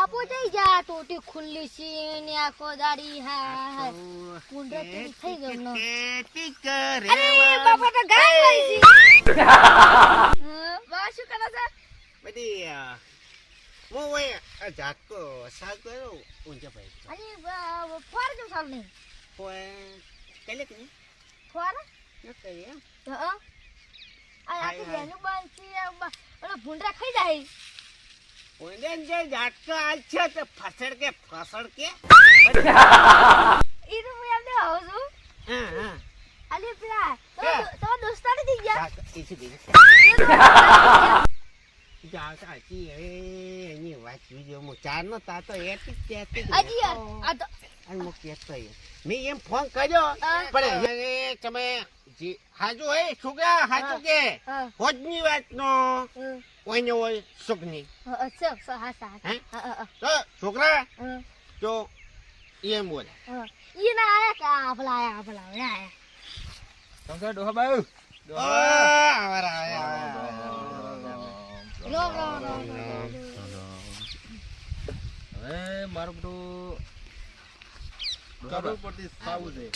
બાપુ જઈ જા ટોટી ખુલ્લી છે ને આખો દાડી હા હા કુંડો તો થઈ ગયો નો. અરે બાપા તો ગાય લઈ છે. બા શું કરે છે? બધી આ ઝાટકો સાલ કર્યો ઊંચા ભાઈ અરે બા- ફોર જો સાલ નહીં? કોઈ કલે કે ફોર? ન કરીએ હા. આ આ કે જેનું બંધ છે આ ભૂંડરા ખાઈ જાય? ઓને જે ઝાટકો આજ છે તે ફસડ કે ફસડ કે ઈ તો હું એમને આવું છું. હા હા. અલી પેલા તો દોસ્તાને થઈ ગયા. ઝાટકો ઈસી એની વાત હું ચાર નો તાતો એથી તો હું કહેતો મેં એમ ફોન કર્યો તમે જી હાજુ હે છોકરા હાજુ કે હોજની હા કોઈને હોય સુખની તો છોકરા હા એમ બોલે ઈ આયા રો રો રો હવે મારું બધું બાઉ પરથી સાવું છે.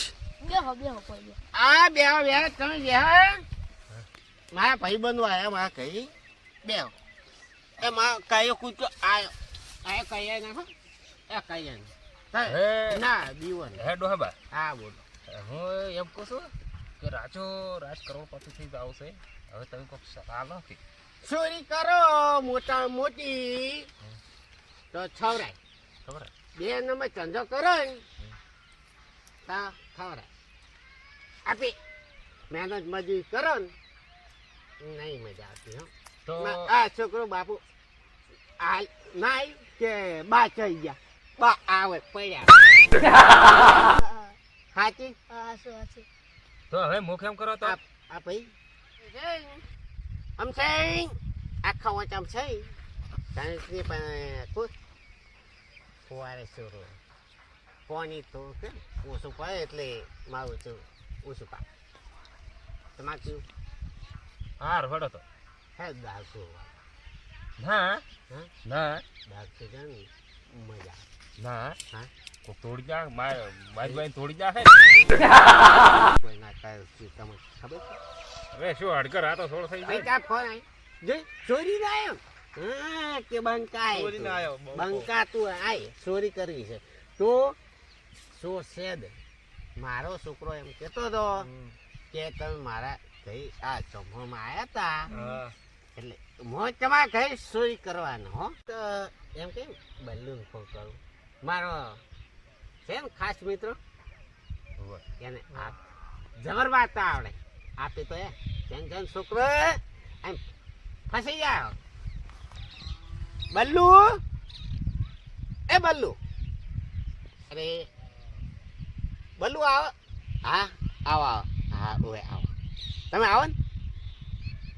બેહો બેહો કોઈ આ બે બે તમે બેહો મારા ભાઈ બંધુ આયા મારા કઈ બે એ માં કયો કૂતો આયો. આયો કઈ ના હો. એ કઈ ના હે. ના દીવન હે ડોહા હા બોલો. હું એમ કહું છું કે રાજો રાજ કરોડપતિ થઈ આવશે હવે તમે કોઈક સલાહ લો કે. ચોરી કરો મોટા મોટી. તો છવરાય. ખબર? બે નંબર ધંધો કરો ને તો ખવરાય આપી. મહેનત મજૂરી કરો ને નહીં મજા આવતી હો. તો આ છોકરો બાપુ આ નાય કે બા ચઈ ગયા? બા આવે પડ્યા. હાચી? તો હવે મુખ એમ કરો તો. આ ભાઈ. આમ છે આખા વાંચ આમ છે પણ કુછ ફુવારે છોરો પાણી તો કે ઓછું પડે એટલે મારું છું ઓછું પા તમારે કેવું હાર વડો તો. હે દાખો ના. ના. દાખો જાણે મજા ના. હા? કોક તોડી જા માર મારી બાઈ તોડી જા હે કોઈ ના કાય છે તમને ખબર છે? હવે શું હડકર આ તો થોડો થઈ જાય? ત્યાં ફોન આય? જોઈ ચોરી ના આવ્યો હા કે બંકા આયો ના આયો, બંકા. તું આય ચોરી કરવી છે. તો સો સેદ. મારો છોકરો એમ કેતો હતો કે તમે મારા ઘઈ આ ચોમામાં આયા તા. એટલે હું તમારા ઘરે ચોરી કરવાનો હો. તો એમ કે બલ્લુન ફોન કરું. મારો છે ને ખાસ મિત્રો. એને આ જબર વાત આવડે. આપે તો એ જેન જેન છોકરો એમ ફસી જાય. બલ્લુ? એ બલ્લુ. અરે. બલ્લુ આવ. હા? આવો આવો. હા ઓએ આવો. તમે આવો ને.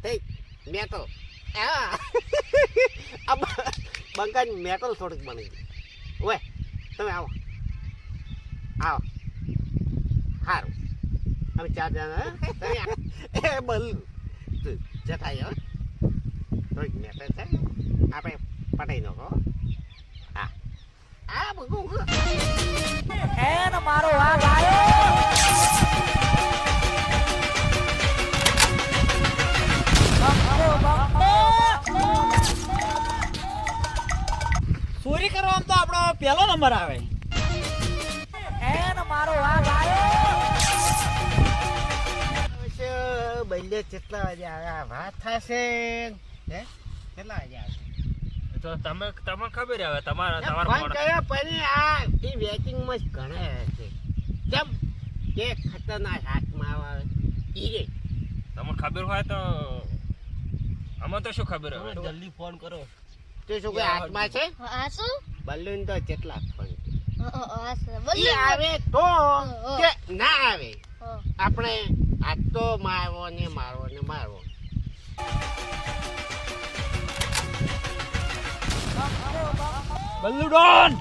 તે મેટલ. હા આ બંકાની મેટલ થોડીક બની ગઈ. ઓએ તમે આવો. આવો. સારું અમે ચાર જણા એ બલ્લુ. જતા થોડીક મેટલ છે. આપણે પટાઈ દો હા. આ બગુ ચોરી કરવામાં તો આપણો પહેલો નંબર આવે. બલ્લે કેટલા વાગે આવે વાત થશે. હે? કેટલા વાગે આવે તો તમે તમને ખબર હવે તમારા ફોન તમારા કર્યો પછી આ એ વેચિંગમાં જ ઘણા છે. કેમ? કે ખતરનાક હાથમાં આવે ઈ રે. તમને ખબર હોય તો અમે તો શું ખબર હવે? જલ્દી ફોન કરો. તે શું કોઈ હાથમાં છે? આ શું? બલ્લુન તો કેટલા ફોન હા, હા. આવે તો કે ના આવે. આપણે આજ તો મારવો ને મારવો ને મારવો. બલ્લુ ડોન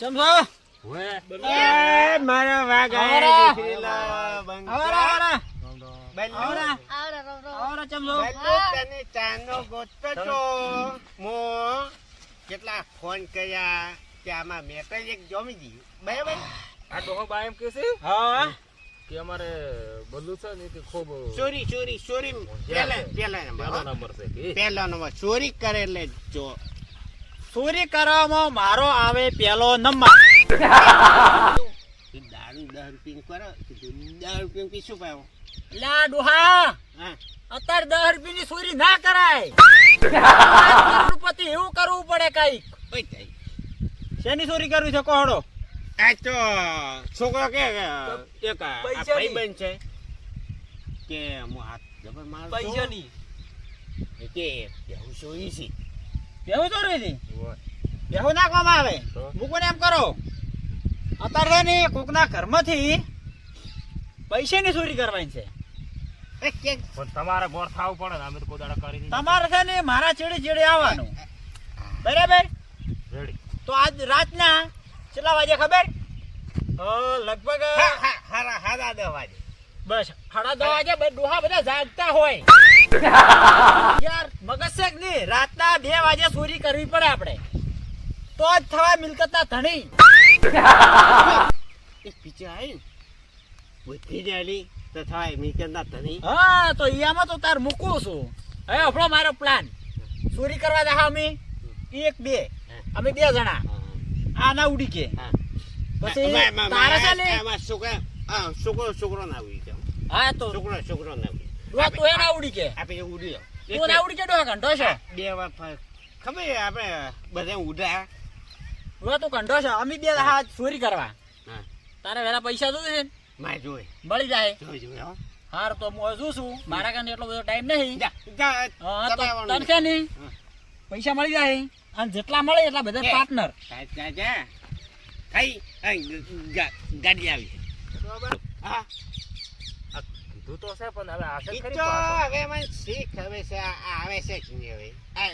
ચમસો એ મારો વાઘ આવરા. દીકરીલા બંકા. આવરા આવરા બલ્લુ આવરા આવડે, રો, રો. આવરા ચમ છો બલ્લુ તને ચાનો ગોતતો તો મો કેટલા ફોન કર્યા કે આમાં મેટર એક જમી ગયું બરાબર આ ડોહો બા એમ કે છે હા કે અમારે બધું છે ને કે ખૂબ ચોરી ચોરી ચોરી પહેલા પહેલા નંબર છે કે. પહેલો નંબર. ચોરી કરે એટલે જો. ચોરી કરવામાં મારો આવે પહેલો નંબર. દારૂ દારૂ પીન રૂપિયા કરો. દારૂ પીન રૂપિયા પી શું પાયો લા ડોહા હા. અત્યારે દસ રૂપિયાની ચોરી ના કરાય. પતિ એવું કરવું પડે કઈ. શેની ચોરી કરવી છે? કોહડો આ તો છોકરો કે કે એક ભાઈબંધ છે. કે હું હાથ જબર મારું છું. પૈસાની. કે બેહુ ચોરી છે. બેહુ ચોરી હતી બેહુ નાખવામાં આવે. મૂકોને એમ કરો. અત્યારે ને કોકના ઘરમાંથી પૈસાની ચોરી કરવાની છે. કે પણ તમારે ગોર થાવું પડે ને અમે તો કોઈ કરી તમારે છે ને મારા ચેડે ચેડે આવવાનું. બરાબર? તો આજ રાતના કેટલા વાગે ખબર? લગભગ હા હા હારા હારા દસ વાગે. બસ સાડા દસ વાગે ડોહા બધા જાગતા હોય. યાર મગજ છે નહીં. રાતના બે વાગે ચોરી કરવી પડે આપણે. તો જ થવા મિલકતના ધણી. એક પીછે આવી બુદ્ધિ જાલી તો થાય મિલકતના ધણી. હા તો ઈયામાં તો તાર મૂકું છું. હવે આપણો મારો પ્લાન. ચોરી કરવા દા અમે? એક બે. અમે બે જણા. આ ના ઉડી કે. હા. પછી તારા એમાં છોકરા છોકરો છોકરો ના ઉડી કે. હા તો છોકરો છોકરો ના ઉડી. તું એ ના ઉડી કે. આપણે ઉડી તું ના ઉડી કે ડોહા ઘંટો છે? બે વાર ખબર આપણે બધા ઉડા રો તું ઘંટો છે? અમે બે હા ચોરી કરવા. હા. તારે વેલા પૈસા જોઈએ છે ને? માં જોઈ મળી જાય. જોઈ જોઈ હાર તો હું હજુ છું. મારા કારણે એટલો બધો ટાઈમ નહીં. જા જા પૈસા મળી જાય અને જેટલા મળે એટલા બધા પાર્ટનર ગાડી આવી. હા. આ કીધું તો છે પણ હવે આશે તો પાછો. હવે મને શીખ હવે છે આ આવે છે કે નહીં હવે. આ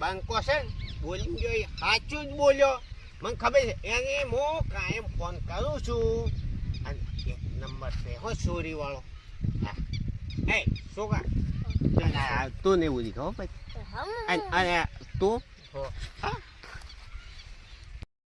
બંકો છે ને બોલી ગયો એ સાચું જ બોલ્યો. મને ખબર છે એને હું કાયમ ફોન કરું છું. અને એક નંબર છે હો ચોરી વાળો હા. એ છોકરા તું ને એવું ભાઈ. હમ અને તું? હા.